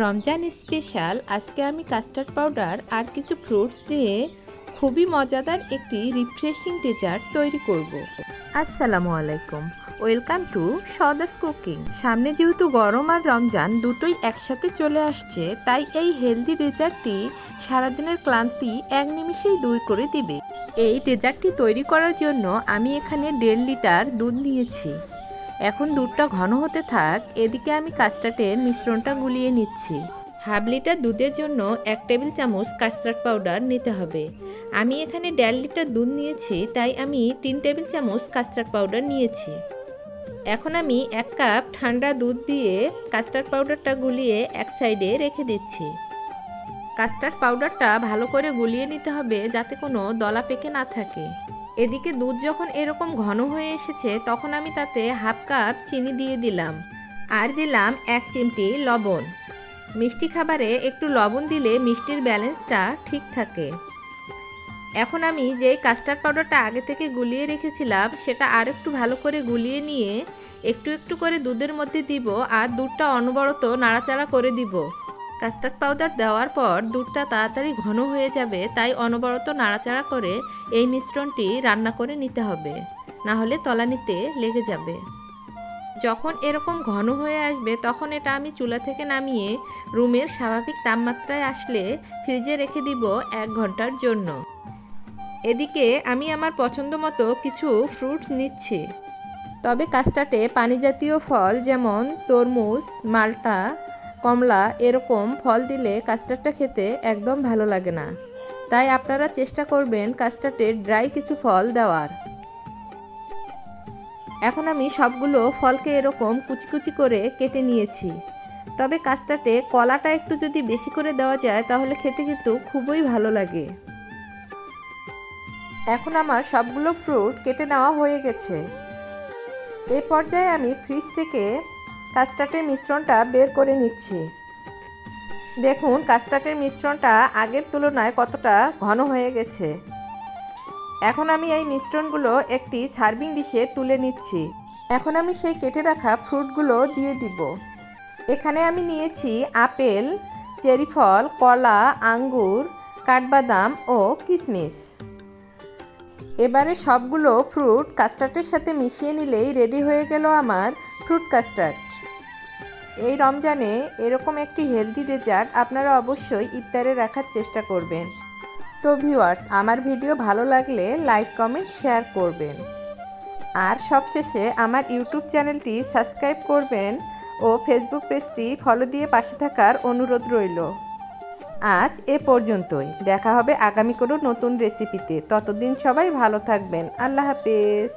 Ramzan special, আজকে আমি custard powder আর কিছু ফ্রুটস দিয়ে খুবই মজাদার একটি রিফ্রেশিং ডেজার্ট তৈরি করব। আসসালামু আলাইকুম, ওয়েলকাম টু সদাস কুকিং। সামনে যেহেতু গরম আর রমজান দুটোই একসাথে চলে আসছে, তাই এই হেলদি ডেজার্টটি সারাদিনের ক্লান্তি এক নিমিষেই দূর করে দিবে। এই ডেজার্টটি তৈরি করার জন্য আমি এখানে দেড় লিটার দুধ নিয়েছি। এখন দুধটা ঘন হতে থাক, এদিকে আমি কাস্টার্ডের মিশ্রণটা গুলিয়ে নিচ্ছি। হাফ লিটার দুধের জন্য এক টেবিল চামচ কাস্টার্ড পাউডার নিতে হবে। আমি এখানে দেড় লিটার দুধ নিয়েছি, তাই আমি তিন টেবিল চামচ কাস্টার্ড পাউডার নিয়েছি। এখন আমি এক কাপ ঠান্ডা দুধ দিয়ে কাস্টার্ড পাউডারটা গুলিয়ে এক সাইডে রেখে দিচ্ছি। কাস্টার্ড পাউডারটা ভালো করে গুলিয়ে নিতে হবে যাতে কোনো দলা পেকে না থাকে। এদিকে দুধ যখন এরকম ঘন হয়ে এসেছে, তখন আমি তাতে হাফ কাপ চিনি দিয়ে দিলাম আর দিলাম এক চিমটি লবণ। মিষ্টি খাবারে একটু লবণ দিলে মিষ্টির ব্যালেন্সটা ঠিক থাকে। এখন আমি যে কাস্টার্ড পাউডারটা আগে থেকে গুলিয়ে রেখেছিলাম, সেটা আর একটু ভালো করে গুলিয়ে নিয়ে একটু একটু করে দুধের মধ্যে দিব আর দুধটা অনবরত নাড়াচাড়া করে দিব। কাস্টার্ড পাউডার দেওয়ার পর দুধটা তাড়াতাড়ি ঘন হয়ে যাবে, তাই অনবরত নাড়াচাড়া করে এই মিশ্রণটি রান্না করে নিতে হবে। না হলে তলানিতে লেগে যাবে। যখন এরকম ঘন হয়ে আসবে, তখন এটা আমি চুলা থেকে নামিয়ে রুমের স্বাভাবিক তাপমাত্রায় আসলে ফ্রিজে রেখে দিব এক ঘণ্টার জন্য। এদিকে আমি আমার পছন্দ মতো কিছু ফ্রুটস নিচ্ছি। তবে কাস্টার্ডে পানি জাতীয় ফল যেমন তরমুজ, মাল্টা কমলা এরকম ফল দিলে কাস্টার্ডটা খেতে একদম ভালো লাগে না। তাই আপনারা চেষ্টা করবেন কাস্টার্ডে ড্রাই কিছু ফল দেওয়ার। এখন আমি সবগুলো ফলকে এরকম কুচি কুচি করে কেটে নিয়েছি। তবে কাস্টার্ডে কলাটা একটু যদি বেশি করে দেওয়া যায় তাহলে খেতে কিন্তু খুবই ভালো লাগে। এখন আমার সবগুলো ফ্রুট কেটে নেওয়া হয়ে গেছে। এ পর্যায়ে আমি ফ্রিজ থেকে কাস্টার্ডের মিশ্রণটা বের করে নিচ্ছি। দেখুন, কাস্টার্ডের মিশ্রণটা আগের তুলনায় কতটা ঘন হয়ে গেছে। এখন আমি এই মিশ্রণগুলো একটি সার্ভিং ডিশে তুলে নিচ্ছি। এখন আমি সেই কেটে রাখা ফ্রুটগুলো দিয়ে দিব। এখানে আমি নিয়েছি আপেল চেরি ফল কলা, আঙ্গুর, কাঠবাদাম ও কিশমিশ এবারে সবগুলো ফ্রুট কাস্টার্ডের সাথে মিশিয়ে নিলেই রেডি হয়ে গেল আমার ফ্রুট কাস্টার্ড। এই রমজানে এরকম একটি হেলদি ডেজার্ট আপনারা অবশ্যই ইফতারে রাখার চেষ্টা করবেন। তো ভিউয়ার্স আমার ভিডিও ভালো লাগলে লাইক কমেন্ট শেয়ার করবেন। আর সবশেষে আমার ইউটিউব চ্যানেলটি সাবস্ক্রাইব করবেন ও ফেসবুক পেজটি ফলো দিয়ে পাশে থাকার অনুরোধ রইল। আজ এ পর্যন্তই। দেখা হবে আগামী কোনো নতুন রেসিপিতে ততদিন সবাই ভালো থাকবেন। আল্লাহ হাফেজ।